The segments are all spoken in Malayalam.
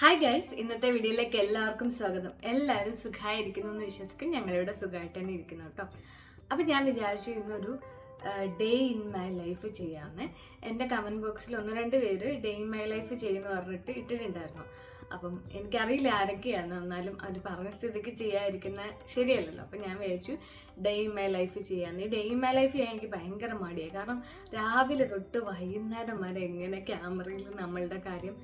ഹായ് ഗൈസ് ഇന്നത്തെ വീഡിയോയിലേക്ക് എല്ലാവർക്കും സ്വാഗതം. എല്ലാവരും സുഖമായിരിക്കുന്നു എന്ന് വിശ്വസിക്കും. ഞങ്ങളിവിടെ സുഖമായിട്ട് തന്നെ ഇരിക്കുന്നു കേട്ടോ. അപ്പോൾ ഞാൻ വിചാരിച്ചു ഇന്നൊരു ഡേ ഇൻ മൈ ലൈഫ് ചെയ്യാമെന്ന് എന്റെ കമന്റ് ബോക്സിൽ ഒന്ന് രണ്ട് പേര് ഡേ ഇൻ മൈ ലൈഫ് ചെയ്യുമെന്ന് പറഞ്ഞിട്ട് ഇട്ടിട്ടുണ്ടായിരുന്നു. അപ്പം എനിക്കറിയില്ല ആരൊക്കെയാണ്. എന്നാലും അവർ പറഞ്ഞ സ്ഥിതിക്ക് ചെയ്യാതിരിക്കുന്ന ശരിയല്ലല്ലോ. അപ്പം ഞാൻ വിചാരിച്ചു ഡേ ഇൻ മൈ ലൈഫ് ചെയ്യാമെന്ന് ഈ ഡേ ഇൻ മൈ ലൈഫ് ചെയ്യാൻ എനിക്ക് ഭയങ്കര മടിയായി. കാരണം രാവിലെ തൊട്ട് വൈകുന്നേരം വരെ എങ്ങനെ ക്യാമറയിൽ നമ്മളുടെ കാര്യം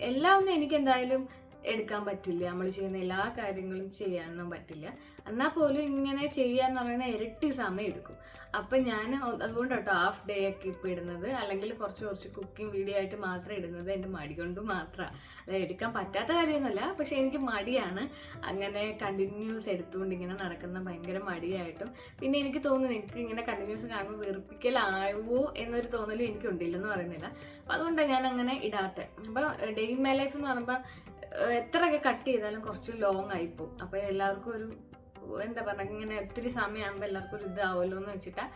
എല്ലാം ഒന്നും എനിക്ക് എന്തായാലും എടുക്കാൻ പറ്റില്ല. നമ്മൾ ചെയ്യുന്ന എല്ലാ കാര്യങ്ങളും ചെയ്യാനൊന്നും പറ്റില്ല. എന്നാൽ പോലും ഇങ്ങനെ ചെയ്യാന്ന് പറയുന്ന ഇരട്ടി സമയം എടുക്കും. അപ്പം ഞാൻ അതുകൊണ്ട് കേട്ടോ ഹാഫ് ഡേ ഒക്കെ ഇപ്പം ഇടുന്നത്. അല്ലെങ്കിൽ കുറച്ച് കുറച്ച് കുക്കിംഗ് വീഡിയോ ആയിട്ട് മാത്രം ഇടുന്നത് എന്റെ മടി കൊണ്ട് മാത്രമാണ് അല്ല എടുക്കാൻ പറ്റാത്ത കാര്യമൊന്നുമല്ല. പക്ഷേ എനിക്ക് മടിയാണ്. അങ്ങനെ കണ്ടിന്യൂസ് എടുത്തുകൊണ്ട് ഇങ്ങനെ നടക്കുന്ന ഭയങ്കര മടിയായിട്ടും. പിന്നെ എനിക്ക് തോന്നുന്നു എനിക്ക് ഇങ്ങനെ കണ്ടിന്യൂസ് കാണുമ്പോൾ വെറുപ്പിക്കലാവോ എന്നൊരു തോന്നലും എനിക്കുണ്ടില്ലെന്ന് പറയുന്നില്ല. അപ്പം അതുകൊണ്ടാണ് ഞാൻ അങ്ങനെ ഇടാത്തത് അപ്പം ഡെയിൻ മൈ ലൈഫ് എന്ന് പറയുമ്പോൾ എത്രയൊക്കെ കട്ട് ചെയ്താലും കുറച്ച് ലോങ് പോകും അപ്പോൾ എല്ലാവർക്കും ഒരു എന്താ പറയുക ഇങ്ങനെ ഒത്തിരി സമയമാകുമ്പോൾ എല്ലാവർക്കും ഒരു ഇതാവുമല്ലോ എന്ന് വെച്ചിട്ടാ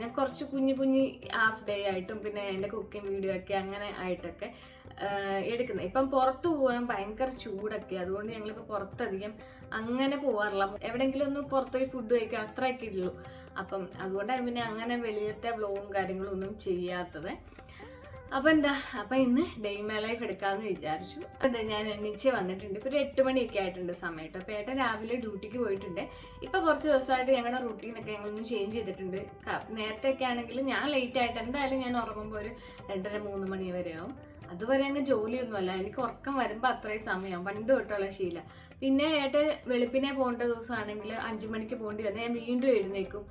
ഞാൻ കുറച്ച് കുഞ്ഞു കുഞ്ഞു ഹാഫ് ഡേ ആയിട്ടും പിന്നെ എന്റെ കുക്കിംഗ് വീഡിയോ ഒക്കെ അങ്ങനെ ആയിട്ടൊക്കെ എടുക്കുന്നത്. ഇപ്പം പുറത്ത് പോകാൻ ഭയങ്കര ചൂടൊക്കെ അതുകൊണ്ട് ഞങ്ങളിപ്പോൾ പുറത്തധികം അങ്ങനെ പോകാറില്ല എവിടെയെങ്കിലും ഒന്ന് പുറത്ത് പോയി ഫുഡ് കഴിക്കുക അത്രയൊക്കെ ഉള്ളൂ. അപ്പം അതുകൊണ്ടാണ് പിന്നെ അങ്ങനെ വെളിയിലത്തെ വ്ലോഗും കാര്യങ്ങളും ഒന്നും ചെയ്യാത്തത്. അപ്പൊ എന്താ അപ്പൊ ഇന്ന് ഡേ മൈ ലൈഫ് എടുക്കാമെന്ന് വിചാരിച്ചു. അതെ ഞാൻ എണ്ണിച്ച് വന്നിട്ടുണ്ട്. ഇപ്പൊ ഒരു എട്ട് മണിയൊക്കെ ആയിട്ടുണ്ട് സമയം അപ്പൊ ഏട്ടൻ രാവിലെ ഡ്യൂട്ടിക്ക് പോയിട്ടുണ്ട്. ഇപ്പൊ കുറച്ച് ദിവസമായിട്ട് ഞങ്ങളുടെ റുട്ടീനൊക്കെ ഞങ്ങളൊന്ന് ചേഞ്ച് ചെയ്തിട്ടുണ്ട്. നേരത്തെ ഒക്കെ ആണെങ്കിൽ ഞാൻ ലേറ്റ് ആയിട്ട് എന്തായാലും ഞാൻ ഉറങ്ങുമ്പോൾ ഒരു രണ്ടര മൂന്ന് മണി വരെ ആവും അതുവരെ അങ്ങ് ജോലിയൊന്നുമല്ല. എനിക്ക് ഉറക്കം വരുമ്പോൾ അത്രയും സമയം. പണ്ട് തൊട്ടുള്ള ശീല. പിന്നെ ഏട്ടൻ വെളുപ്പിനെ പോകേണ്ട ദിവസമാണെങ്കിൽ അഞ്ചു മണിക്ക് പോകേണ്ടി വന്നാൽ ഞാൻ വീണ്ടും എഴുന്നേക്കും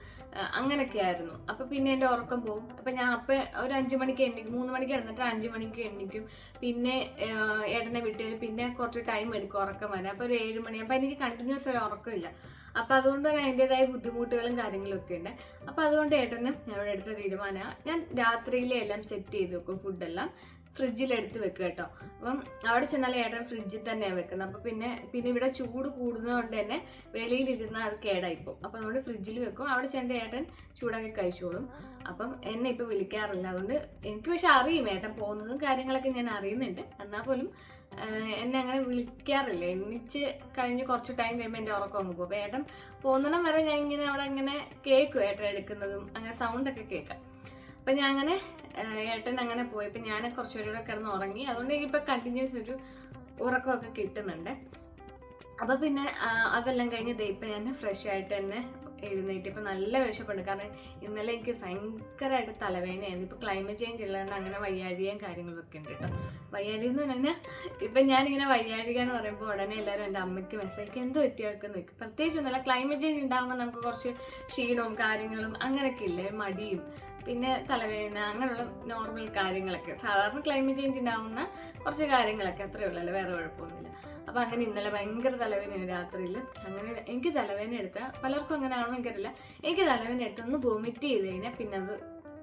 അങ്ങനെയൊക്കെ ആയിരുന്നു പിന്നെ എന്റെ ഉറക്കം പോകും അപ്പൊ ഞാൻ അപ്പൊ ഒരു അഞ്ചു മണിക്ക് എണ്ണിക്കും മൂന്ന് മണിക്ക് എഴുന്നിട്ട് അഞ്ചു മണിക്ക് എണ്ണിക്കും പിന്നെ ഏട്ടനെ വിട്ടു പിന്നെ കുറച്ച് ടൈം എടുക്കും ഉറക്കം വരാൻ. അപ്പോൾ ഒരു ഏഴ് മണി. അപ്പൊ എനിക്ക് കണ്ടിന്യൂസ് ഒരു ഉറക്കമില്ല. അപ്പൊ അതുകൊണ്ട് തന്നെ അതിന്റെതായ ബുദ്ധിമുട്ടുകളും കാര്യങ്ങളും ഒക്കെ ഉണ്ട്. അപ്പൊ അതുകൊണ്ട് ഏട്ടന് ഞങ്ങളുടെ എടുത്ത തീരുമാനമാണ് ഞാൻ രാത്രിയിലെ എല്ലാം സെറ്റ് ചെയ്ത് വെക്കും ഫുഡെല്ലാം ഫ്രിഡ്ജിൽ എടുത്ത് വെക്കുക കേട്ടോ. അപ്പം അവിടെ ചെന്നാൽ ഏട്ടൻ ഫ്രിഡ്ജിൽ തന്നെയാണ് വെക്കുന്നത്. അപ്പം പിന്നെ പിന്നെ ഇവിടെ ചൂട് കൂടുന്നതുകൊണ്ട് തന്നെ വെളിയിലിരുന്നാൽ അത് കേടായിപ്പോവും. അപ്പം അതുകൊണ്ട് ഫ്രിഡ്ജിൽ വെക്കും. അവിടെ ചെന്ന് ഏട്ടൻ ചൂടാക്കി കഴിച്ചോളും. അപ്പം എന്നെ ഇപ്പോൾ വിളിക്കാറില്ല. അതുകൊണ്ട് എനിക്ക് പക്ഷെ അറിയും ഏട്ടൻ പോകുന്നതും കാര്യങ്ങളൊക്കെ ഞാൻ അറിയുന്നുണ്ട്. എന്നാൽ പോലും എന്നെ അങ്ങനെ വിളിക്കാറില്ല. എണ്ണിച്ച് കഴിഞ്ഞ് കുറച്ച് ടൈം കഴിയുമ്പോൾ എന്റെ ഉറക്കം അങ്ങ് പോകും. അപ്പം ഏട്ടൻ പോകുന്നിടം വരെ ഞാൻ ഇങ്ങനെ അവിടെ ഇങ്ങനെ കേൾക്കും ഏട്ടൻ എടുക്കുന്നതും അങ്ങനെ സൗണ്ടൊക്കെ കേൾക്കാം അപ്പം ഞാൻ അങ്ങനെ ഏട്ടൻ അങ്ങനെ പോയി ഇപ്പം ഞാൻ കുറച്ചുകൂടി കൂടെ കിടന്ന് ഉറങ്ങി. അതുകൊണ്ട് എനിക്കിപ്പോൾ കണ്ടിന്യൂസ് ഒരു ഉറക്കമൊക്കെ കിട്ടുന്നുണ്ട്. അപ്പോൾ പിന്നെ അതെല്ലാം കഴിഞ്ഞ് ദേ ഇപ്പം ഞാൻ ഫ്രഷ് ആയിട്ട് തന്നെ എഴുന്നേറ്റ് ഇപ്പം നല്ല വിഷപ്പുണ്ട്. കാരണം ഇന്നലെ എനിക്ക് ഭയങ്കരമായിട്ട് തലവേദനയായിരുന്നു. ഇപ്പോൾ ക്ലൈമറ്റ് ചേഞ്ച് ഉള്ളതുകൊണ്ട് അങ്ങനെ വയ്യാഴികയും കാര്യങ്ങളൊക്കെ ഉണ്ട് കേട്ടോ. വയ്യാഴിക എന്ന് പറഞ്ഞാൽ ഇപ്പം ഞാനിങ്ങനെ വയ്യാഴിക എന്ന് പറയുമ്പോൾ ഉടനെ എല്ലാവരും എന്റെ അമ്മയ്ക്ക് മെസ്സേജ് എന്തോ പറ്റിയൊക്കെ നോക്കി പ്രത്യേകിച്ച് ഒന്നുമല്ല ക്ലൈമറ്റ് ചേഞ്ച് ഉണ്ടാകുമ്പോൾ നമുക്ക് കുറച്ച് ക്ഷീണവും കാര്യങ്ങളും അങ്ങനെയൊക്കെ ഇല്ലേ? മടിയും പിന്നെ തലവേദന അങ്ങനെയുള്ള നോർമൽ കാര്യങ്ങളൊക്കെ. സാധാരണ ക്ലൈമറ്റ് ചേഞ്ച് ഉണ്ടാകുന്ന കുറച്ച് കാര്യങ്ങളൊക്കെ അത്രയേ ഉള്ളൂ. വേറെ കുഴപ്പമൊന്നുമില്ല. അപ്പം അങ്ങനെ ഇന്നലെ ഭയങ്കര തലവേദന രാത്രിയിൽ അങ്ങനെ എനിക്ക് തലവേദന എടുത്താൽ പലർക്കും അങ്ങനെ ആണോ എനിക്കറിയില്ല. എനിക്ക് തലവേദന എടുത്ത് ഒന്ന് വോമിറ്റ് ചെയ്ത് കഴിഞ്ഞാൽ പിന്നെ അത്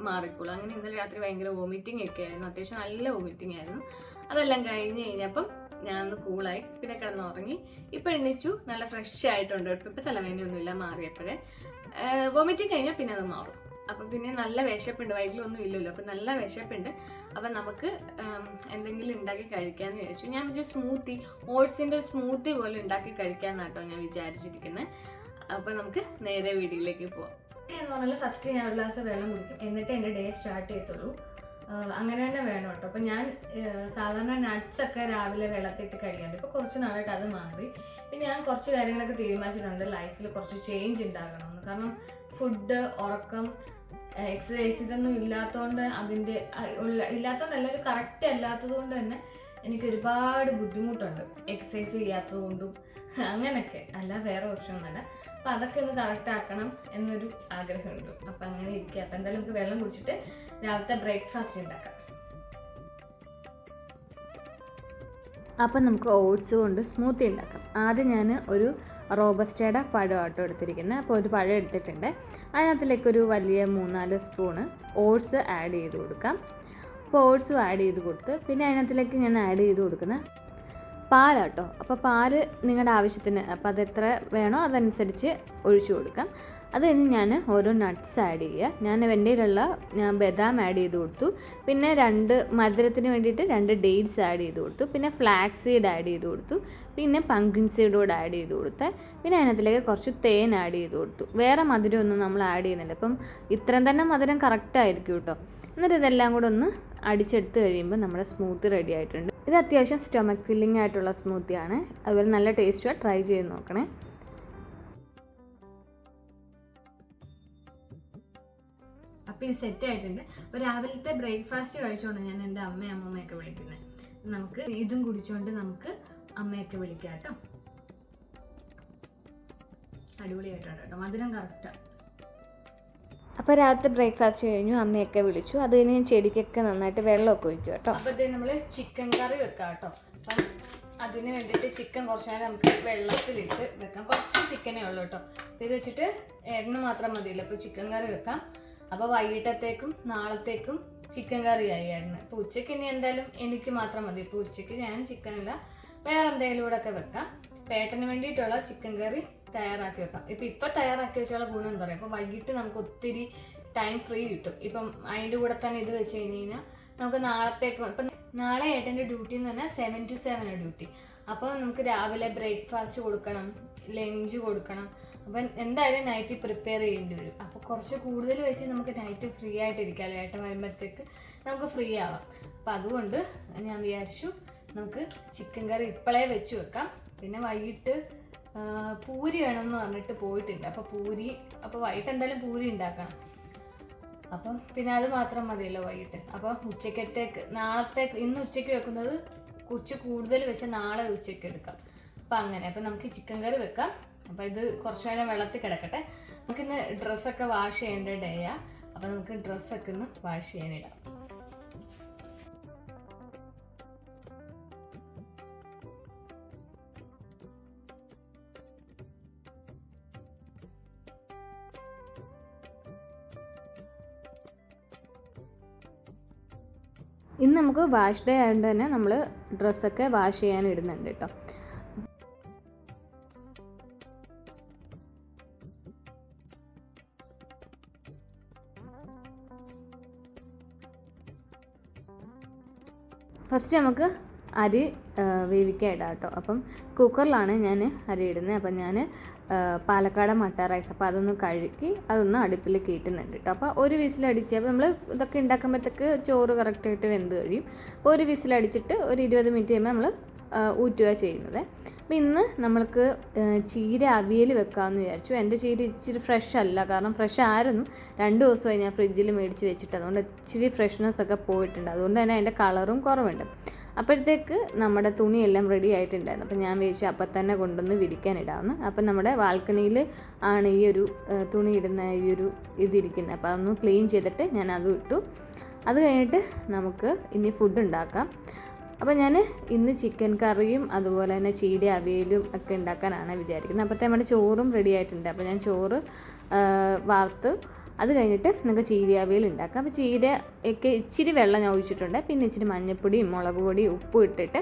മാറിക്കോളും. അങ്ങനെ ഇന്നലെ രാത്രി ഭയങ്കര വോമിറ്റിംഗ് ഒക്കെ ആയിരുന്നു. അത്യാവശ്യം നല്ല വോമിറ്റിംഗ് ആയിരുന്നു. അതെല്ലാം കഴിഞ്ഞ് കഴിഞ്ഞപ്പം ഞാൻ ഒന്ന് കൂളായി പിന്നെ കിടന്ന് ഉറങ്ങി ഇപ്പം എണ്ണിച്ചു നല്ല ഫ്രഷ് ആയിട്ടുണ്ട്. കേട്ടോ ഇപ്പം തലവേദനയൊന്നുമില്ല. മാറിയപ്പോഴേ. വോമിറ്റിംഗ് കഴിഞ്ഞാൽ പിന്നെ അത് മാറും. അപ്പം പിന്നെ നല്ല വിശപ്പുണ്ട് വയറ്റിലൊന്നും ഇല്ലല്ലോ അപ്പം നല്ല വിശപ്പുണ്ട്. അപ്പം നമുക്ക് എന്തെങ്കിലും ഉണ്ടാക്കി കഴിക്കാമെന്ന് വിചാരിച്ചു. ഞാൻ വിചാരിച്ചു സ്മൂത്തി ഓട്സിന്റെ സ്മൂത്തി പോലെ ഉണ്ടാക്കി കഴിക്കാന്നാട്ടോ ഞാൻ വിചാരിച്ചിരിക്കുന്നത് അപ്പം നമുക്ക് നേരെ വീഡിയോയിലേക്ക് പോവാം. എന്ന് പറഞ്ഞാൽ ഫസ്റ്റ് ഞാൻ ഒരു ഗ്ലാസ് വെള്ളം കുടിക്കും എന്നിട്ട് എന്റെ ഡേ സ്റ്റാർട്ട് ചെയ്യത്തുള്ളൂ. അങ്ങനെ തന്നെ വേണം കേട്ടോ അപ്പം ഞാൻ സാധാരണ നട്ട്സ് ഒക്കെ രാവിലെ വെള്ളത്തിട്ട് കഴിയാണ്ട് ഇപ്പൊ കുറച്ച് നാളായിട്ട് അത് മാറി. പിന്നെ ഞാൻ കുറച്ച് കാര്യങ്ങളൊക്കെ തീരുമാനിച്ചിട്ടുണ്ട് ലൈഫിൽ കുറച്ച് ചേഞ്ച് ഉണ്ടാകണമെന്ന്. കാരണം ഫുഡ് ഉറക്കം എക്സസൈസ് ഇതൊന്നും ഇല്ലാത്തതുകൊണ്ട് അതിന്റെ ഉള്ള ഇല്ലാത്തതുകൊണ്ടല്ല ഒരു കറക്റ്റ് അല്ലാത്തത് കൊണ്ട് തന്നെ എനിക്ക് ഒരുപാട് ബുദ്ധിമുട്ടുണ്ട്. എക്സസൈസ് ചെയ്യാത്തത് കൊണ്ടും അങ്ങനെയൊക്കെ അല്ല വേറെ പ്രശ്നമൊന്നുമല്ല അപ്പം അതൊക്കെ ഒന്ന് കറക്റ്റ് ആക്കണം എന്നൊരു ആഗ്രഹമുണ്ട്. അപ്പം അങ്ങനെ ഇരിക്കുക അപ്പം എന്തായാലും നമുക്ക് വെള്ളം കുടിച്ചിട്ട് രാവിലത്തെ ബ്രേക്ക്ഫാസ്റ്റ് ഉണ്ടാക്കാം അപ്പം നമുക്ക് ഓട്സ് കൊണ്ട് സ്മൂത്തി ഉണ്ടാക്കാം. ആദ്യം ഞാൻ ഒരു റോബസ്റ്റയുടെ പഴം ആട്ടോ എടുത്തിരിക്കുന്നത്. അപ്പോൾ ഒരു പഴം എടുത്തിട്ടുണ്ട്. അതിനകത്തിലേക്ക് ഒരു വലിയ മൂന്നാൽ സ്പൂണ് ഓട്സ് ആഡ് ചെയ്ത് കൊടുക്കാം. അപ്പോൾ ഓട്സും ആഡ് ചെയ്ത് കൊടുത്ത് പിന്നെ അതിനകത്തിലേക്ക് ഞാൻ ആഡ് ചെയ്ത് കൊടുക്കുന്ന പാലാട്ടോ. അപ്പോൾ പാൽ നിങ്ങളുടെ ആവശ്യത്തിന് അപ്പോൾ അത് എത്ര വേണോ അതനുസരിച്ച് ഒഴിച്ചു കൊടുക്കാം. അത് കഴിഞ്ഞ് ഞാൻ ഓരോ നട്ട്സ് ആഡ് ചെയ്യുക. ഞാൻ എന്റെ കയ്യിലുള്ള ബദാം ആഡ് ചെയ്ത് കൊടുത്തു. പിന്നെ രണ്ട് മധുരത്തിന് വേണ്ടിയിട്ട് രണ്ട് ഡേറ്റ്സ് ആഡ് ചെയ്ത് കൊടുത്തു. പിന്നെ ഫ്ലാക്സ് സീഡ് ആഡ് ചെയ്ത് കൊടുത്തു. പിന്നെ പങ്കിൻ സീഡ് കൂടെ ആഡ് ചെയ്ത് കൊടുത്ത്. പിന്നെ അതിനകത്തിലേക്ക് കുറച്ച് തേൻ ആഡ് ചെയ്ത് കൊടുത്തു. വേറെ മധുരമൊന്നും നമ്മൾ ആഡ് ചെയ്യുന്നില്ല. അപ്പം ഇത്രയും തന്നെ മധുരം കറക്റ്റ് ആയിരിക്കും കേട്ടോ. എന്നിട്ട് ഇതെല്ലാം കൂടെ ഒന്ന് അടിച്ചെടുത്ത് കഴിയുമ്പോൾ നമ്മുടെ സ്മൂത്ത് റെഡി ആയിട്ടുണ്ട്. ഇത് അത്യാവശ്യം സ്റ്റൊമക്ക് ഫില്ലിംഗ് ആയിട്ടുള്ള സ്മൂത്തിയാണ് അതുപോലെ നല്ല ടേസ്റ്റുമാണ് ട്രൈ ചെയ്ത് നോക്കണേ. അപ്പോൾ ഇത് സെറ്റ് ആയിട്ടുണ്ട്. അപ്പോൾ രാവിലത്തെ ബ്രേക്ക്ഫാസ്റ്റ് കഴിച്ചുകൊണ്ട് ഞാൻ എന്റെ അമ്മയും അമ്മമ്മയൊക്കെ വിളിക്കുന്നത് നമുക്ക് ഇതും കുടിച്ചുകൊണ്ട് നമുക്ക് അമ്മയൊക്കെ വിളിക്കാം കേട്ടോ അടിപൊളിയായിട്ടാണ് കേട്ടോ. മധുരം കറക്റ്റാണ് അപ്പോൾ രാത്രി ബ്രേക്ക്ഫാസ്റ്റ് കഴിഞ്ഞു അമ്മയൊക്കെ വിളിച്ചു. അത് കഴിഞ്ഞ് ഞാൻ ചെടിക്കൊക്കെ നന്നായിട്ട് വെള്ളമൊക്കെ ഒഴിക്കും കേട്ടോ. അപ്പോൾ ഇത് നമ്മൾ ചിക്കൻ കറി വെക്കാം കേട്ടോ. അപ്പം അതിന് വേണ്ടിയിട്ട് ചിക്കൻ കുറച്ച് നേരം നമുക്ക് വെള്ളത്തിലിട്ട് വെക്കാം. കുറച്ച് ചിക്കനേ ഉള്ളൂ കേട്ടോ. അപ്പോൾ ഇത് വെച്ചിട്ട് എണ്ണ മാത്രം മതിയല്ലോ. അപ്പോൾ ചിക്കൻ കറി വെക്കാം. അപ്പോൾ വൈകിട്ടത്തേക്കും നാളത്തേക്കും ചിക്കൻ കറി ആയിരുന്നു. ഇപ്പോൾ ഉച്ചയ്ക്ക് ഇനി എന്തായാലും എനിക്ക് മാത്രം മതി. ഇപ്പോൾ ഉച്ചയ്ക്ക് ഞാൻ ചിക്കൻ ഇല്ല. വേറെ എന്തെങ്കിലും കൂടെ ഒക്കെ വെക്കാം. പേട്ടന് വേണ്ടിയിട്ടുള്ള ചിക്കൻ കറി തയ്യാറാക്കി വെക്കാം. ഇപ്പം ഇപ്പം തയ്യാറാക്കി വെച്ചുള്ള ഗുണം എന്താ പറയുക ഇപ്പോൾ വൈകിട്ട് നമുക്ക് ഒത്തിരി ടൈം ഫ്രീ കിട്ടും. ഇപ്പം അതിന്റെ കൂടെ തന്നെ ഇത് വെച്ച് കഴിഞ്ഞ് കഴിഞ്ഞാൽ നമുക്ക് നാളത്തേക്ക് ഇപ്പം നാളെ ഏട്ടന്റെ ഡ്യൂട്ടി എന്ന് പറഞ്ഞാൽ സെവൻ ടു സെവൻ ഡ്യൂട്ടി അപ്പോൾ നമുക്ക് രാവിലെ ബ്രേക്ക്ഫാസ്റ്റ് കൊടുക്കണം ലഞ്ച് കൊടുക്കണം അപ്പം എന്തായാലും നൈറ്റ് പ്രിപ്പയർ ചെയ്യേണ്ടി വരും. അപ്പോൾ കുറച്ച് കൂടുതൽ വെച്ച് നമുക്ക് നൈറ്റ് ഫ്രീ ആയിട്ടിരിക്കാമല്ലോ ഏട്ടൻ വരുമ്പോഴത്തേക്ക് നമുക്ക് ഫ്രീ ആവാം. അപ്പം അതുകൊണ്ട് ഞാൻ വിചാരിച്ചു നമുക്ക് ചിക്കൻ കറി ഇപ്പോഴേ വെച്ച് വെക്കാം. പിന്നെ വൈകിട്ട് പൂരി വേണമെന്ന് പറഞ്ഞിട്ട് പോയിട്ടുണ്ട്. അപ്പോൾ പൂരി അപ്പോൾ വൈകിട്ട് എന്തായാലും പൂരി ഉണ്ടാക്കണം. അപ്പം പിന്നെ അത് മാത്രം മതിയല്ലോ വൈകിട്ട്. അപ്പോൾ ഉച്ചക്കത്തേക്ക് നാളത്തേക്ക് ഇന്ന് ഉച്ചയ്ക്ക് വെക്കുന്നത് കുറച്ച് കൂടുതൽ വെച്ച് നാളെ ഉച്ചയ്ക്ക് എടുക്കാം. അപ്പം അങ്ങനെ. അപ്പം നമുക്ക് ചിക്കൻ കറി വെക്കാം. അപ്പം ഇത് കുറച്ച് നേരം വെള്ളത്തിൽ കിടക്കട്ടെ. നമുക്കിന്ന് ഡ്രസ്സൊക്കെ വാഷ് ചെയ്യേണ്ട ഡേയാ അപ്പൊ നമുക്ക് ഡ്രസ്സൊക്കെ ഒന്ന് വാഷ് ചെയ്യാനിടാം ഇന്ന് നമുക്ക് വാഷ് ഡേ ആയതുകൊണ്ട് തന്നെ നമ്മൾ ഡ്രസ്സൊക്കെ വാഷ് ചെയ്യാൻ ഇടുന്നുണ്ട് കേട്ടോ. ഫസ്റ്റ് നമുക്ക് അരി വേവിക്കാൻ ഇടാം കേട്ടോ. അപ്പം കുക്കറിലാണ് ഞാൻ അരി ഇടുന്നത്. അപ്പം ഞാൻ പാലക്കാട് മട്ട റൈസ് അപ്പോൾ അതൊന്ന് കഴുകി അതൊന്ന് അടുപ്പിൽ കയറ്റുന്നുണ്ട് കേട്ടോ. അപ്പോൾ ഒരു വിസിലടിച്ച് അപ്പോൾ നമ്മൾ ഇതൊക്കെ ഉണ്ടാക്കുമ്പോഴത്തേക്ക് ചോറ് കറക്റ്റായിട്ട് വെന്ത് കഴിയും. അപ്പോൾ ഒരു വിസിലടിച്ചിട്ട് ഒരു ഇരുപത് മിനിറ്റ് കഴിയുമ്പോൾ നമ്മൾ ഊറ്റുക ചെയ്യുന്നത്. അപ്പോൾ ഇന്ന് നമ്മൾക്ക് ചീര അവിയൽ വെക്കാമെന്ന് വിചാരിച്ചു. എന്റെ ചീര ഇച്ചിരി ഫ്രഷ് അല്ല. കാരണം ഫ്രഷ് ആയിരുന്നു. രണ്ട് ദിവസമായി ഞാൻ ഫ്രിഡ്ജിൽ മേടിച്ച് വെച്ചിട്ട്. അതുകൊണ്ട് ഇച്ചിരി ഫ്രഷ്നെസ് ഒക്കെ പോയിട്ടുണ്ട്. അതുകൊണ്ട് തന്നെ അതിന്റെ കളറും കുറവുണ്ട്. അപ്പോഴത്തേക്ക് നമ്മുടെ തുണിയെല്ലാം റെഡി ആയിട്ടുണ്ടായിരുന്നു. അപ്പോൾ ഞാൻ വിചാരിച്ചു അപ്പം തന്നെ കൊണ്ടുവന്ന് വിരിക്കാനിടാമെന്ന് അപ്പം നമ്മുടെ ബാൽക്കണിയിൽ ആണ് ഈ ഒരു തുണി ഇടുന്ന ഈ ഒരു ഇതിരിക്കുന്നത്. അപ്പോൾ അതൊന്ന് ക്ലീൻ ചെയ്തിട്ട് ഞാൻ അതും ഇട്ടു. അത് കഴിഞ്ഞിട്ട് നമുക്ക് ഇനി ഫുഡ് ഉണ്ടാക്കാം. അപ്പോൾ ഞാൻ ഇന്ന് ചിക്കൻ കറിയും അതുപോലെ തന്നെ ചീര അവിയലും ഒക്കെ ഉണ്ടാക്കാനാണ് വിചാരിക്കുന്നത്. അപ്പോഴത്തെ നമ്മുടെ ചോറും റെഡി ആയിട്ടുണ്ട്. അപ്പോൾ ഞാൻ ചോറ് വാർത്ത് അത് കഴിഞ്ഞിട്ട് നമുക്ക് ചീരയാവിയിൽ ഉണ്ടാക്കാം അപ്പോൾ ചീര ഒക്കെ ഇച്ചിരി വെള്ളം ഞാൻ ഒഴിച്ചിട്ടുണ്ട്. പിന്നെ ഇച്ചിരി മഞ്ഞൾപ്പൊടിയും മുളക് പൊടിയും ഉപ്പും ഇട്ടിട്ട്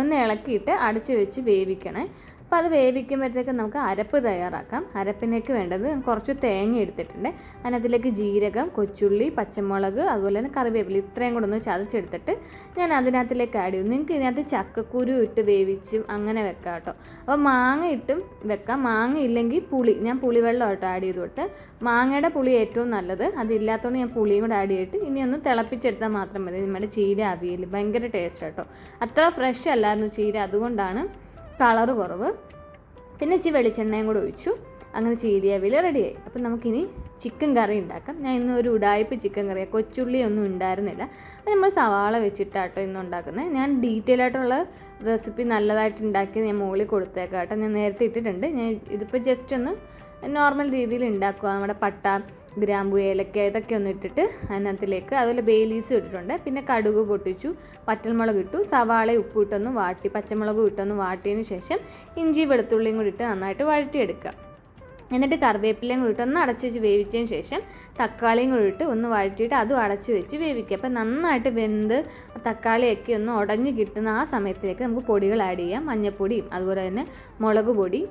ഒന്ന് ഇളക്കിയിട്ട് അടച്ചു വെച്ച് വേവിക്കണേ. അപ്പോൾ അത് വേവിക്കുമ്പോഴത്തേക്ക് നമുക്ക് അരപ്പ് തയ്യാറാക്കാം. അരപ്പിനേക്ക് വേണ്ടത് കുറച്ച് തേങ്ങ എടുത്തിട്ടുണ്ട്. അതിനകത്തിലേക്ക് ജീരകം കൊച്ചുള്ളി പച്ചമുളക് അതുപോലെ തന്നെ കറിവേപ്പില ഇത്രയും കൂടെ ഒന്ന് ചതച്ചെടുത്തിട്ട് ഞാൻ അതിനകത്തിലേക്ക് ആഡ് ചെയ്യും. നിങ്ങൾക്ക് ഇതിനകത്ത് ചക്കക്കുരു ഇട്ട് വേവിച്ചും അങ്ങനെ വെക്കാം കേട്ടോ. അപ്പോൾ മാങ്ങ ഇട്ടും വെക്കാം. മാങ്ങ ഇല്ലെങ്കിൽ പുളി ഞാൻ പുളിവെള്ളം കേട്ടോ ആഡ് ചെയ്ത് കൊടുത്ത്. മാങ്ങയുടെ പുളി ഏറ്റവും നല്ലത്. അതില്ലാത്തതുകൊണ്ട് ഞാൻ പുളിയും കൂടെ ആഡ് ചെയ്തിട്ട് ഇനി ഒന്ന് തിളപ്പിച്ചെടുത്താൽ മാത്രം മതി. നമ്മുടെ ചീര അവിയൽ ഭയങ്കര ടേസ്റ്റ് കേട്ടോ അത്ര ഫ്രഷ് അല്ലായിരുന്നു ചീര അതുകൊണ്ടാണ് കളറ് കുറവ്. പിന്നെ ഇച്ചിരി വെളിച്ചെണ്ണയും കൂടെ ഒഴിച്ചു. അങ്ങനെ ചീരിയവിൽ റെഡിയായി. അപ്പം നമുക്കിനി ചിക്കൻ കറി ഉണ്ടാക്കാം. ഞാൻ ഇന്ന് ഒരു ഉടായ്പ ചിക്കൻ കൊച്ചുള്ളി ഒന്നും ഉണ്ടായിരുന്നില്ല. അപ്പം നമ്മൾ സവാള വെച്ചിട്ടാട്ടോ ഇന്ന് ഉണ്ടാക്കുന്നത് ഞാൻ ഡീറ്റെയിൽ ആയിട്ടുള്ള റെസിപ്പി നല്ലതായിട്ട് ഉണ്ടാക്കി ഞാൻ മുകളിൽ കൊടുത്തേക്കാം കേട്ടോ ഞാൻ നേരത്തെ ഇട്ടിട്ടുണ്ട്. ഞാൻ ഇതിപ്പോൾ ജസ്റ്റ് ഒന്ന് നോർമൽ രീതിയിൽ ഉണ്ടാക്കുക. നമ്മുടെ പട്ട ഗ്രാമ്പു ഏലക്ക ഇതൊക്കെ ഒന്ന് ഇട്ടിട്ട് അതിനകത്തിലേക്ക് അതുപോലെ ബേലീസും ഇട്ടിട്ടുണ്ട്. പിന്നെ കടുക് പൊട്ടിച്ചു പച്ചമുളക് ഇട്ടു സവാള ഉപ്പ് ഇട്ടൊന്ന് വാട്ടി പച്ചമുളകും ഇട്ടൊന്ന് വാട്ടിയതിന് ശേഷം ഇഞ്ചി വെളുത്തുള്ളിയും കൂടി ഇട്ട് നന്നായിട്ട് വഴറ്റിയെടുക്കുക. എന്നിട്ട് കറിവേപ്പിലയും കൂടി ഇട്ട് ഒന്ന് അടച്ച് വെച്ച് വേവിച്ചതിന് ശേഷം തക്കാളിയും കൂടി ഇട്ട് ഒന്ന് വഴറ്റിയിട്ട് അതും അടച്ച് വെച്ച് വേവിക്കുക. അപ്പം നന്നായിട്ട് വെന്ത് തക്കാളിയൊക്കെ ഒന്ന് ഉടഞ്ഞു കിട്ടുന്ന ആ സമയത്തിലേക്ക് നമുക്ക് പൊടികൾ ആഡ് ചെയ്യാം. മഞ്ഞൾപ്പൊടിയും അതുപോലെ തന്നെ മുളക് പൊടി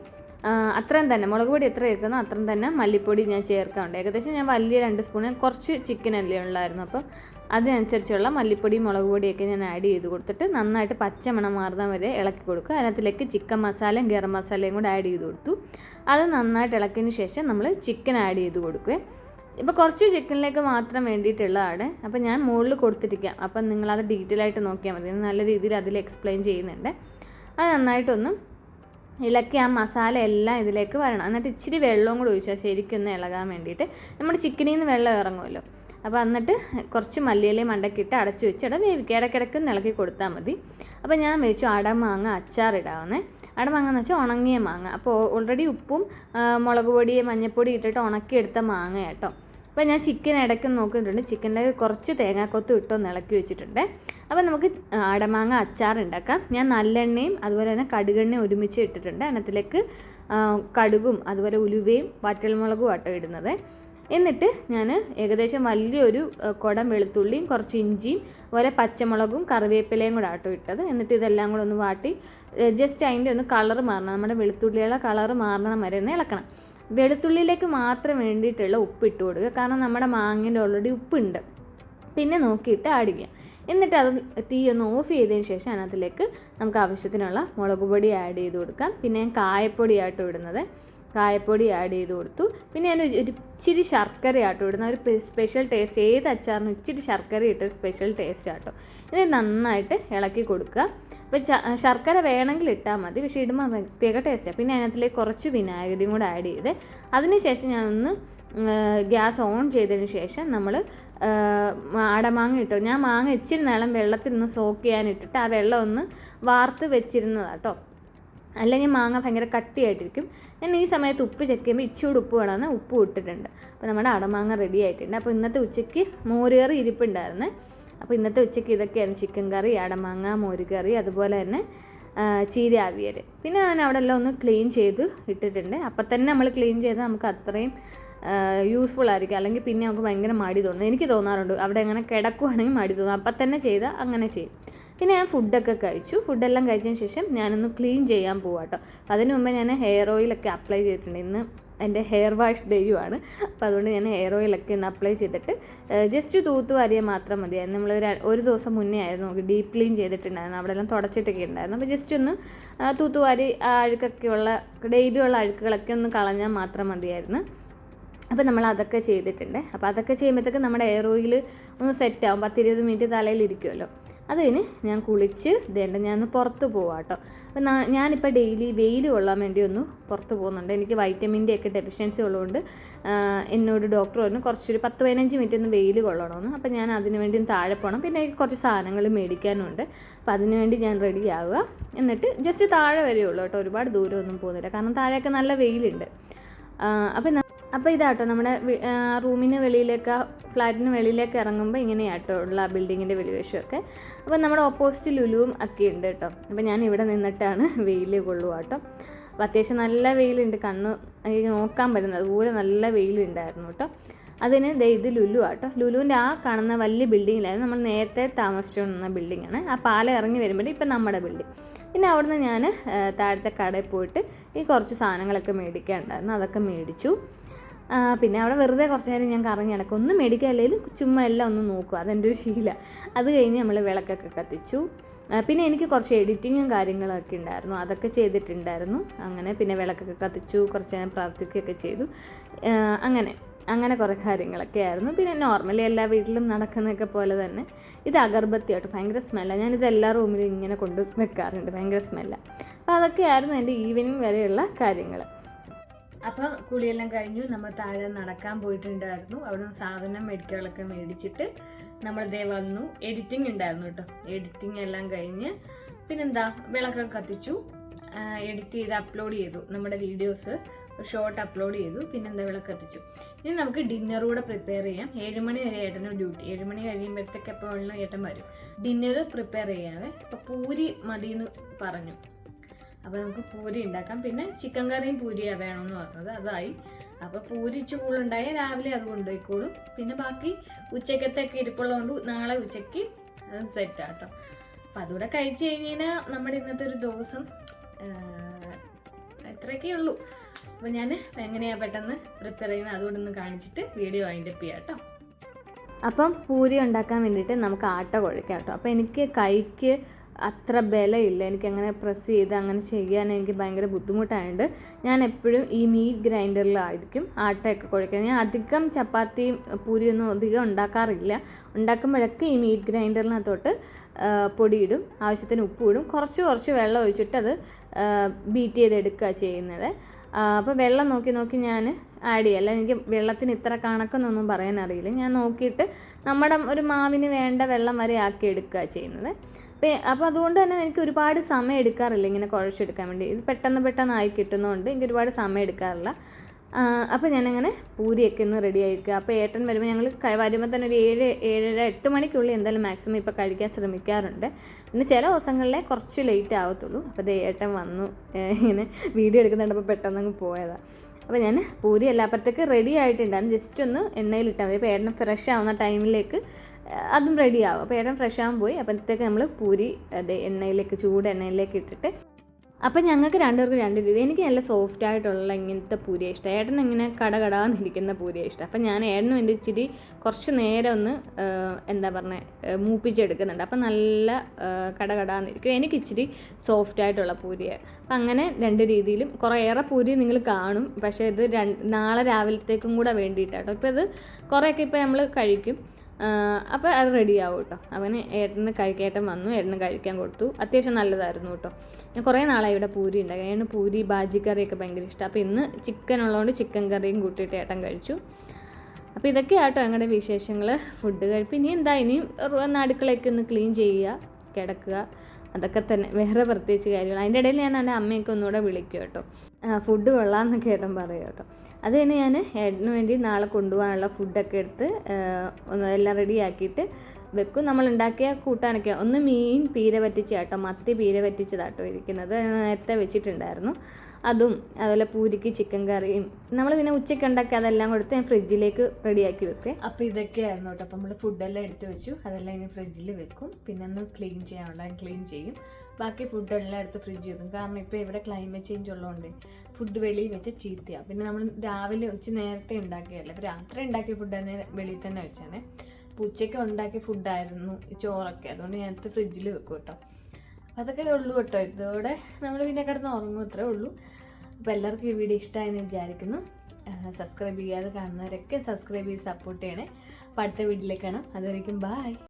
അത്രയും തന്നെ. മുളക് പൊടി എത്ര ചേർക്കുന്നോ അത്രയും തന്നെ മല്ലിപ്പൊടി ഞാൻ ചേർക്കാറുണ്ട്. ഏകദേശം ഞാൻ വലിയ രണ്ട് സ്പൂൺ കുറച്ച് ചിക്കൻ അല്ലേ ഉള്ളായിരുന്നു. അപ്പം അതിനനുസരിച്ചുള്ള മല്ലിപ്പൊടി മുളക് പൊടിയൊക്കെ ഞാൻ ആഡ് ചെയ്ത് കൊടുത്തിട്ട് നന്നായിട്ട് പച്ചമണം മാറുന്ന വരെ ഇളക്കി കൊടുക്കുക. അതിനകത്തിലേക്ക് ചിക്കൻ മസാലയും ഗരം മസാലയും കൂടെ ആഡ് ചെയ്ത് കൊടുത്തു. അത് നന്നായിട്ട് ഇളക്കിയതിന് ശേഷം നമ്മൾ ചിക്കൻ ആഡ് ചെയ്ത് കൊടുക്കുക. ഇപ്പോൾ കുറച്ച് ചിക്കനിലേക്ക് മാത്രം വേണ്ടിയിട്ടുള്ളതാണ്. അപ്പോൾ ഞാൻ മുകളിൽ കൊടുത്തിരിക്കാം. അപ്പം നിങ്ങളത് ഡീറ്റെയിൽ ആയിട്ട് നോക്കിയാൽ മതി. നല്ല രീതിയിൽ അതിൽ എക്സ്പ്ലെയിൻ ചെയ്യുന്നുണ്ട്. അത് നന്നായിട്ടൊന്നും ഇളക്കി ആ മസാല എല്ലാം ഇതിലേക്ക് വരണം. എന്നിട്ട് ഇച്ചിരി വെള്ളവും കൂടി ഒഴിച്ചാൽ ശരിക്കും ഒന്ന് ഇളകാൻ വേണ്ടിയിട്ട് നമ്മുടെ ചിക്കനിൽ നിന്ന് വെള്ളം ഇറങ്ങുമല്ലോ. അപ്പോൾ എന്നിട്ട് കുറച്ച് മല്ലിയിലയും മണ്ടക്കിട്ട് അടച്ചു വെച്ച് ഇട വേവിക്കുക. ഇടയ്ക്കിടയ്ക്ക് ഇളക്കി കൊടുത്താൽ മതി. അപ്പോൾ ഞാൻ വെച്ചു അടമാങ്ങ അച്ചാറിടാവുന്നേ അടമാങ്ങ എന്ന് വെച്ചാൽ ഉണങ്ങിയ മാങ്ങ. അപ്പോൾ ഓൾറെഡി ഉപ്പും മുളക് പൊടി മഞ്ഞൾപ്പൊടി ഇട്ടിട്ട് ഉണക്കിയെടുത്ത മാങ്ങ കേട്ടോ. അപ്പോൾ ഞാൻ ചിക്കൻ ഇടയ്ക്ക് നോക്കിയിട്ടുണ്ട് ചിക്കനിൽ കുറച്ച് തേങ്ങാക്കൊത്ത് ഇട്ടൊന്ന് ഇളക്കി വെച്ചിട്ടുണ്ട്. അപ്പോൾ നമുക്ക് അടമാങ്ങ അച്ചാർ ഉണ്ടാക്കാം. ഞാൻ നല്ലെണ്ണയും അതുപോലെ തന്നെ കടുകെണ്ണയും ഒരുമിച്ച് ഇട്ടിട്ടുണ്ട്. അതിനകത്തിലേക്ക് കടുകും അതുപോലെ ഉലുവയും വറ്റൽമുളകും ആട്ടോ ഇടുന്നത്. എന്നിട്ട് ഞാൻ ഏകദേശം വലിയൊരു കുടം വെളുത്തുള്ളിയും കുറച്ച് ഇഞ്ചിയും അതുപോലെ പച്ചമുളകും കറിവേപ്പിലയും കൂടെ ആട്ടോ ഇട്ടത്. എന്നിട്ട് ഇതെല്ലാം കൂടെ ഒന്ന് വാട്ടി ജസ്റ്റ് അതിന്റെ ഒന്ന് കളർ മാറണം. നമ്മുടെ വെളുത്തുള്ളിയുടെ കളർ മാറണം വരെ ഒന്ന് ഇളക്കണം. വെളുത്തുള്ളിയിലേക്ക് മാത്രം വേണ്ടിയിട്ടുള്ള ഉപ്പ് ഇട്ട് കൊടുക്കുക. കാരണം നമ്മുടെ മാങ്ങേന്റെ ഓൾറെഡി ഉപ്പുണ്ട്. പിന്നെ നോക്കിയിട്ട് ആഡ് ചെയ്യാം. എന്നിട്ട് അത് തീ ഒന്ന് ഓഫ് ചെയ്തതിന് ശേഷം അതിനകത്തിലേക്ക് നമുക്ക് ആവശ്യത്തിനുള്ള മുളക് പൊടി ആഡ് ചെയ്ത് കൊടുക്കാം. പിന്നെ ഞാൻ കായപ്പൊടി ആയിട്ട് ഇടുന്നത്. കായപ്പൊടി ആഡ് ചെയ്ത് കൊടുത്തു. പിന്നെ ഞാൻ ഒരു ഇച്ചിരി ശർക്കര ആട്ടോ ഇടുന്ന ഒരു സ്പെഷ്യൽ ടേസ്റ്റ് ഏത് അച്ചാറിനും ഇച്ചിരി ശർക്കര ഇട്ടൊരു സ്പെഷ്യൽ ടേസ്റ്റ് ആട്ടോ. ഇത് നന്നായിട്ട് ഇളക്കി കൊടുക്കുക. അപ്പോൾ ശർക്കര വേണമെങ്കിൽ ഇട്ടാൽ മതി. പക്ഷേ ഇടുമ്പോൾ പ്രത്യേക ടേസ്റ്റാണ് പിന്നെ അതിനകത്തിലേക്ക് കുറച്ച് വിനാഗിരിയും കൂടെ ആഡ് ചെയ്ത് അതിനുശേഷം ഞാനൊന്ന് ഗ്യാസ് ഓൺ ചെയ്തതിന് ശേഷം നമ്മൾ അടമാങ്ങ ഇട്ടു. ഞാൻ മാങ്ങ ഇച്ചിരി നേരം വെള്ളത്തിൽ നിന്ന് സോക്ക് ചെയ്യാനിട്ടിട്ട് ആ വെള്ളം ഒന്ന് വാർത്ത് വെച്ചിരുന്നതാട്ടോ അല്ലെങ്കിൽ മാങ്ങ ഭയങ്കര കട്ടിയായിട്ടിരിക്കും. ഞാൻ ഈ സമയത്ത് ഉപ്പ് ചെക്ക് ചെയ്യുമ്പോൾ ഇച്ചിരി ഉപ്പ് വേണമെന്ന് ഉപ്പ് ഇട്ടിട്ടുണ്ട്. അപ്പോൾ നമ്മുടെ അടമാങ്ങ റെഡി ആയിട്ടുണ്ട്. അപ്പോൾ ഇന്നത്തെ ഉച്ചയ്ക്ക് മോരുകറി ഇരിപ്പുണ്ടായിരുന്നു. അപ്പോൾ ഇന്നത്തെ ഉച്ചയ്ക്ക് ഇതൊക്കെയായിരുന്നു ചിക്കൻ കറി അടമാങ്ങ മോരുകറി അതുപോലെ തന്നെ ചീര അവിയൽ പിന്നെ ഞാൻ അവിടെ എല്ലാം ഒന്ന് ക്ലീൻ ചെയ്ത് ഇട്ടിട്ടുണ്ട്. അപ്പം തന്നെ നമ്മൾ ക്ലീൻ ചെയ്താൽ നമുക്ക് അത്രയും യൂസ്ഫുൾ ആയിരിക്കും. അല്ലെങ്കിൽ പിന്നെ നമുക്ക് ഭയങ്കര മടി തോന്നും. എനിക്ക് തോന്നാറുണ്ട്. അവിടെ അങ്ങനെ കിടക്കുവാണെങ്കിൽ മടി തോന്നും. അപ്പം തന്നെ ചെയ്താൽ അങ്ങനെ ചെയ്യും. പിന്നെ ഞാൻ ഫുഡൊക്കെ കഴിച്ചു. ഫുഡെല്ലാം കഴിച്ചതിന് ശേഷം ഞാനൊന്ന് ക്ലീൻ ചെയ്യാൻ പോവാട്ടോ. അതിന് മുമ്പ് ഞാൻ ഹെയർ ഓയിലൊക്കെ അപ്ലൈ ചെയ്തിട്ടുണ്ട്. ഇന്ന് എന്റെ ഹെയർ വാഷ് ഡേയുമാണ് അപ്പോൾ അതുകൊണ്ട് ഞാൻ ഹെയർ ഓയിലൊക്കെ ഒന്ന് അപ്ലൈ ചെയ്തിട്ട് ജസ്റ്റ് തൂത്ത് വാരിയാൽ മാത്രം മതിയായിരുന്നു നമ്മൾ ഒരു ഒരു ദിവസം മുന്നേ ആയിരുന്നു ഡീപ്പ് ക്ലീൻ ചെയ്തിട്ടുണ്ടായിരുന്നു. അവിടെ എല്ലാം തുടച്ചിട്ടൊക്കെ ഉണ്ടായിരുന്നു. അപ്പോൾ ജസ്റ്റ് ഒന്ന് തൂത്ത് തൂത്തുവാരി ആ അഴുക്കൊക്കെയുള്ള ഡെയിലി ഉള്ള അഴുക്കുകളൊക്കെ ഒന്ന് കളഞ്ഞാൽ മാത്രം മതിയായിരുന്നു. അപ്പോൾ നമ്മൾ അതൊക്കെ ചെയ്തിട്ടുണ്ട്. അപ്പോൾ അതൊക്കെ ചെയ്യുമ്പോഴത്തേക്ക് നമ്മുടെ എയർ ഓയിൽ ഒന്ന് സെറ്റ് ആവും. പത്തിരുപത് മിനിറ്റ് തലയിൽ ഇരിക്കുമല്ലോ അത് കഴിഞ്ഞ് ഞാൻ കുളിച്ച് ഇതേണ്ട ഞാൻ ഒന്ന് പുറത്ത് പോവാം കേട്ടോ. അപ്പം ഞാനിപ്പോൾ ഡെയിലി വെയിൽ കൊള്ളാൻ വേണ്ടി ഒന്ന് പുറത്ത് പോകുന്നുണ്ട്. എനിക്ക് വൈറ്റമിന്റെ ഒക്കെ ഡെഫിഷ്യൻസി ഉള്ളതുകൊണ്ട് എന്നോട് ഡോക്ടർ പറഞ്ഞു കുറച്ചൊരു പത്ത് പതിനഞ്ച് മിനിറ്റ് ഒന്ന് വെയിൽ കൊള്ളണമെന്ന്. അപ്പോൾ ഞാൻ അതിന് വേണ്ടി താഴെ പോകണം പിന്നെ എനിക്ക് കുറച്ച് സാധനങ്ങൾ മേടിക്കാനുണ്ട്. അപ്പോൾ അതിന് വേണ്ടി ഞാൻ റെഡി ആവുക. എന്നിട്ട് ജസ്റ്റ് താഴെ വരെയുള്ളൂ കേട്ടോ. ഒരുപാട് ദൂരമൊന്നും പോകുന്നില്ല. കാരണം താഴെയൊക്കെ നല്ല വെയിലുണ്ട്. അപ്പോൾ അപ്പോൾ ഇതാട്ടോ നമ്മുടെ ആ, റൂമിന് വെളിയിലേക്ക് ഫ്ലാറ്റിന് വെളിയിലേക്ക് ഇറങ്ങുമ്പോൾ ഇങ്ങനെയാട്ടോ ഉള്ള ബിൽഡിങ്ങിന്റെ വെളിവശമൊക്കെ. അപ്പോൾ നമ്മുടെ ഓപ്പോസിറ്റ് ലുലുവും ഒക്കെ ഉണ്ട് കേട്ടോ. അപ്പോൾ ഞാൻ ഇവിടെ നിന്നിട്ടാണ് വെയിൽ കൊള്ളുക കേട്ടോ അപ്പോൾ അത്യാവശ്യം നല്ല വെയിലുണ്ട്. കണ്ണ് നോക്കാൻ പറ്റുന്നത് അതുപോലെ നല്ല വെയിലുണ്ടായിരുന്നു കേട്ടോ. അതിന് ദേ ഇത് ലുലു ആട്ടോ. ലുലുവിന്റെ ആ കാണുന്ന വലിയ ബിൽഡിങ്ങിലായിരുന്നു. നമ്മൾ നേരത്തെ താമസിച്ചുകൊണ്ടിരുന്ന ബിൽഡിങ്ങാണ്. ആ പാലം ഇറങ്ങി വരുമ്പോൾ ഇപ്പം നമ്മുടെ ബിൽഡിംഗ് പിന്നെ അവിടുന്ന് ഞാൻ താഴത്തെ കടയിൽ പോയിട്ട് ഈ കുറച്ച് സാധനങ്ങളൊക്കെ മേടിക്കാനുണ്ടായിരുന്നു. അതൊക്കെ മേടിച്ചു. പിന്നെ അവിടെ വെറുതെ കുറച്ച് നേരം ഞാൻ കറങ്ങി നടക്കും. ഒന്നും മേടിക്കാനില്ലെങ്കിലും ചുമ്മാ എല്ലാം ഒന്ന് നോക്കും. അതെന്റെ ഒരു ശീല. അത് കഴിഞ്ഞ് നമ്മൾ വിളക്കൊക്കെ കത്തിച്ചു. പിന്നെ എനിക്ക് കുറച്ച് എഡിറ്റിങ്ങും കാര്യങ്ങളൊക്കെ ഉണ്ടായിരുന്നു. അതൊക്കെ ചെയ്തിട്ടുണ്ടായിരുന്നു. അങ്ങനെ പിന്നെ വിളക്കൊക്കെ കത്തിച്ചു. കുറച്ച് നേരം പ്രാർത്ഥിക്കുകയൊക്കെ ചെയ്തു. അങ്ങനെ. അങ്ങനെ കുറേ കാര്യങ്ങളൊക്കെ ആയിരുന്നു. പിന്നെ നോർമലി എല്ലാ വീട്ടിലും നടക്കുന്നതൊക്കെ പോലെ തന്നെ ഇത് അഗർബത്തി ആട്ടോ ഭയങ്കര സ്മെല്ലാണ് ഞാനിത് എല്ലാ റൂമിലും ഇങ്ങനെ കൊണ്ട് വെക്കാറുണ്ട്. ഭയങ്കര സ്മെല്ലാണ് അപ്പോൾ അതൊക്കെയായിരുന്നു എന്റെ ഈവനിങ് വരെയുള്ള കാര്യങ്ങൾ അപ്പോൾ കുളിയെല്ലാം കഴിഞ്ഞു. നമ്മൾ താഴെ നടക്കാൻ പോയിട്ടുണ്ടായിരുന്നു. അവിടെ നിന്ന് സാധനം മേടിക്കാളൊക്കെ മേടിച്ചിട്ട് നമ്മൾ ദേ വന്നു. എഡിറ്റിംഗ് ഉണ്ടായിരുന്നു കേട്ടോ. എഡിറ്റിംഗ് എല്ലാം കഴിഞ്ഞ് പിന്നെന്താ? വിളക്കൊക്കെ കത്തിച്ചു. എഡിറ്റ് ചെയ്ത് അപ്ലോഡ് ചെയ്തു നമ്മുടെ വീഡിയോസ് ഷോർട്ട് അപ്ലോഡ് ചെയ്തു. പിന്നെന്താ? വിളക്ക് കത്തിച്ചു. ഇനി നമുക്ക് ഡിന്നർ കൂടെ പ്രിപ്പയർ ചെയ്യാം. ഏഴ് മണി വരെ ഏട്ടനും ഡ്യൂട്ടി ഏഴ് മണി കഴിയുമ്പോഴത്തേക്ക് എപ്പോഴും ഏട്ടൻ വരും. ഡിന്നർ പ്രിപ്പയർ ചെയ്യാതെ അപ്പോൾ പൂരി മതി എന്ന് പറഞ്ഞു. അപ്പോൾ നമുക്ക് പൂരി ഉണ്ടാക്കാം. പിന്നെ ചിക്കൻ കറിയും പൂരിയാണ് വേണമെന്ന് പറഞ്ഞത്. അതായി. അപ്പോൾ പൂരി ചൂടുണ്ടായാൽ രാവിലെ അത് കൊണ്ടുപോയിക്കോളും. പിന്നെ ബാക്കി ഉച്ചക്കത്തൊക്കെ ഇരിപ്പുള്ളതുകൊണ്ട് നാളെ ഉച്ചയ്ക്ക് അത് സെറ്റ് ആട്ടോ അപ്പം അതുകൂടെ കഴിച്ചു കഴിഞ്ഞാൽ നമ്മുടെ ഇന്നത്തെ ഒരു ദിവസം അത്രയൊക്കെ ഉള്ളൂ. അപ്പോൾ ഞാൻ എങ്ങനെയാണ് പെട്ടെന്ന് പ്രിപ്പയർ ചെയ്യുന്നത് അതുകൊണ്ട് ഒന്ന് കാണിച്ചിട്ട് വീഡിയോ അതിന്റെ ചെയ്യാം കേട്ടോ. അപ്പം പൂരി ഉണ്ടാക്കാൻ വേണ്ടിയിട്ട് നമുക്ക് ആട്ട കുഴക്കാം കേട്ടോ. അപ്പോൾ എനിക്ക് കൈക്ക് അത്ര ബലമില്ല. എനിക്ക് അങ്ങനെ പ്രസ് ചെയ്ത് അങ്ങനെ ചെയ്യാൻ എനിക്ക് ഭയങ്കര ബുദ്ധിമുട്ടായതുകൊണ്ട് ഞാൻ എപ്പോഴും ഈ മീറ്റ് ഗ്രൈൻഡറിലായിരിക്കും ആട്ടയൊക്കെ കുഴക്കുന്നത് ഞാൻ അധികം ചപ്പാത്തിയും പൂരിയൊന്നും അധികം ഉണ്ടാക്കാറില്ല. ഉണ്ടാക്കുമ്പോഴൊക്കെ ഈ മീറ്റ് ഗ്രൈൻഡറിനകത്തോട്ട് പൊടിയിടും ആവശ്യത്തിന് ഉപ്പ് ഇടും. കുറച്ച് കുറച്ച് വെള്ളം ഒഴിച്ചിട്ട് അത് ബീറ്റ് ചെയ്തെടുക്കുക ചെയ്യുന്നത്. അപ്പോൾ വെള്ളം നോക്കി നോക്കി ഞാൻ ആഡ് ചെയ്യല്ല എനിക്ക് വെള്ളത്തിന് ഇത്ര കണക്കെന്നൊന്നും പറയാൻ അറിയില്ല. ഞാൻ നോക്കിയിട്ട് നമ്മുടെ ഒരു മാവിന് വേണ്ട വെള്ളം വരെ ആക്കി എടുക്കുക ചെയ്യുന്നത് അപ്പോൾ അതുകൊണ്ട് തന്നെ എനിക്ക് ഒരുപാട് സമയം എടുക്കാറില്ല ഇങ്ങനെ കുഴച്ചെടുക്കാൻ വേണ്ടി. ഇത് പെട്ടെന്ന് പെട്ടെന്ന് ആയി കിട്ടുന്നതുകൊണ്ട് എനിക്ക് ഒരുപാട് സമയം എടുക്കാറില്ല. അപ്പോൾ ഞാനങ്ങനെ പൂരിയൊക്കെ ഒന്ന് റെഡി ആയിക്കുക അപ്പോൾ ഏട്ടൻ വരുമ്പോൾ ഞങ്ങൾ വരുമ്പോൾ തന്നെ ഒരു ഏഴ് ഏഴര എട്ട് മണിക്കുള്ളിൽ എന്തായാലും മാക്സിമം ഇപ്പോൾ കഴിക്കാൻ ശ്രമിക്കാറുണ്ട്. പിന്നെ ചില ദിവസങ്ങളിലെ കുറച്ച് ലേറ്റ് ആവത്തുള്ളൂ. അപ്പോൾ ദേ ഏട്ടൻ വന്നു. ഇങ്ങനെ വീഡിയോ എടുക്കുന്നുണ്ടപ്പോൾ പെട്ടെന്ന് അങ്ങ് പോയതാണ് അപ്പോൾ ഞാൻ പൂരി എല്ലാപ്പുറത്തേക്ക് റെഡി ആയിട്ടുണ്ടായിരുന്നു. ജസ്റ്റ് ഒന്ന് എണ്ണയിലിട്ടാൽ മതി. അപ്പോൾ ഏട്ടൻ ഫ്രഷ് ആവുന്ന ടൈമിലേക്ക് അതും റെഡി ആവും. അപ്പോൾ ഏട്ടൻ ഫ്രഷ് ആകാൻ പോയി. അപ്പോഴത്തേക്ക് നമ്മൾ പൂരി അതെ എണ്ണയിലേക്ക് ചൂട് എണ്ണയിലേക്ക് ഇട്ടിട്ട് അപ്പം ഞങ്ങൾക്ക് രണ്ടുപേർക്കും രണ്ട് രീതി. എനിക്ക് നല്ല സോഫ്റ്റ് ആയിട്ടുള്ള ഇങ്ങനത്തെ പൂരിയ ഇഷ്ടം. ഏട്ടൻ ഇങ്ങനെ കടകടാന്നിരിക്കുന്ന പൂരിയ ഇഷ്ടം. അപ്പം ഞാൻ ഏട്ടനും എന്റെ ഇച്ചിരി കുറച്ച് നേരം ഒന്ന് എന്താ പറഞ്ഞത് മൂപ്പിച്ചെടുക്കുന്നുണ്ട്. അപ്പം നല്ല കടകടാന്നിരിക്കും. എനിക്ക് ഇച്ചിരി സോഫ്റ്റ് ആയിട്ടുള്ള പൂരിയ. അപ്പം അങ്ങനെ രണ്ട് രീതിയിലും കുറേയേറെ പൂരി നിങ്ങൾ കാണും. പക്ഷേ ഇത് നാളെ രാവിലത്തേക്കും കൂടെ വേണ്ടിയിട്ടാട്ടോ. ഇപ്പോൾ ഇത് കുറേയൊക്കെ ഇപ്പോൾ നമ്മൾ കഴിക്കും. അപ്പോൾ അത് റെഡി ആവും കേട്ടോ അവന് ഏട്ടന് കഴിക്കേട്ടൻ വന്നു ഏട്ടന് കഴിക്കാൻ കൊടുത്തു. അത്യാവശ്യം നല്ലതായിരുന്നു കേട്ടോ. ഞാൻ കുറേ നാളായി ഇവിടെ പൂരി ഉണ്ടാക്കി ഏട്ടന് പൂരി ബാജി കറിയൊക്കെ ഭയങ്കര ഇഷ്ടം. അപ്പോൾ ഇന്ന് ചിക്കൻ ഉള്ളതുകൊണ്ട് ചിക്കൻ കറിയും കൂട്ടിയിട്ട് ഏട്ടൻ കഴിച്ചു. അപ്പോൾ ഇതൊക്കെയാട്ടോ ഞങ്ങളുടെ വിശേഷങ്ങൾ ഫുഡ് കഴിപ്പ്. ഇനി എന്താ? ഇനിയും അടുക്കളയൊക്കെ ഒന്ന് ക്ലീൻ ചെയ്യുക കിടക്കുക. അതൊക്കെ തന്നെ. വേറെ പ്രത്യേകിച്ച് കാര്യങ്ങൾ അതിന്റെ ഇടയിൽ ഞാൻ എന്റെ അമ്മയൊക്കെ ഒന്നുകൂടെ വിളിക്കും കേട്ടോ. ഫുഡ് കൊള്ളാമെന്നൊക്കെ ഏട്ടൻ പറയും കേട്ടോ. അത് തന്നെ ഞാൻ ഏട്ടന് വേണ്ടി നാളെ കൊണ്ടുപോകാനുള്ള ഫുഡൊക്കെ എടുത്ത് എല്ലാം റെഡിയാക്കിയിട്ട് വെക്കും. നമ്മൾ ഉണ്ടാക്കിയ കൂട്ടാനൊക്കെ ഒന്ന് മീൻ പീര പറ്റിച്ച കേട്ടോ മത്തി പീര പറ്റിച്ചതാട്ടോ ഇരിക്കുന്നത്. നേരത്തെ വെച്ചിട്ടുണ്ടായിരുന്നു. അതും അതുപോലെ പൂരിക്ക് ചിക്കൻ കറിയും നമ്മൾ പിന്നെ ഉച്ചയ്ക്ക് ഉണ്ടാക്കി അതെല്ലാം കൊടുത്ത് ഞാൻ ഫ്രിഡ്ജിലേക്ക് റെഡിയാക്കി വെക്കുക അപ്പോൾ ഇതൊക്കെയായിരുന്നു കേട്ടോ. അപ്പോൾ നമ്മൾ ഫുഡെല്ലാം എടുത്ത് വെച്ചു. അതെല്ലാം ഇനി ഫ്രിഡ്ജിൽ വെക്കും. പിന്നെ ഒന്ന് ക്ലീൻ ചെയ്യാനുള്ള ക്ലീൻ ചെയ്യും. ബാക്കി ഫുഡെല്ലാം എടുത്ത് ഫ്രിഡ്ജിൽ വെക്കും. കാരണം ഇപ്പോൾ ഇവിടെ ക്ലൈമറ്റ് ചേഞ്ച് ഉള്ളതുകൊണ്ട് ഫുഡ് വെളിയിൽ വെച്ച് ചീത്തയാണ് പിന്നെ നമ്മൾ രാവിലെ ഉച്ച നേരത്തെ ഉണ്ടാക്കിയല്ലേ അപ്പോൾ രാത്രി ഉണ്ടാക്കിയ ഫുഡ് തന്നെ വെളിയിൽ തന്നെ വെച്ചാണ്. ഉച്ചയ്ക്ക് ഉണ്ടാക്കിയ ഫുഡായിരുന്നു ചോറൊക്കെ. അതുകൊണ്ട് എടുത്ത് ഫ്രിഡ്ജിൽ വെക്കും കേട്ടോ. അതൊക്കെ ഉള്ളൂ കേട്ടോ. ഇതോടെ നമ്മൾ പിന്നെ കിടന്ന് ഉറങ്ങും അത്രേ ഉള്ളൂ. അപ്പോൾ എല്ലാവർക്കും ഈ വീഡിയോ ഇഷ്ടമായെന്ന് വിചാരിക്കുന്നു. സബ്സ്ക്രൈബ് ചെയ്യാതെ കാണുന്നവരൊക്കെ സബ്സ്ക്രൈബ് ചെയ്ത് സപ്പോർട്ട് ചെയ്യണേ. അപ്പോൾ അടുത്ത വീട്ടിലേക്ക് കാണാം. അതുവരേക്കും ബായ്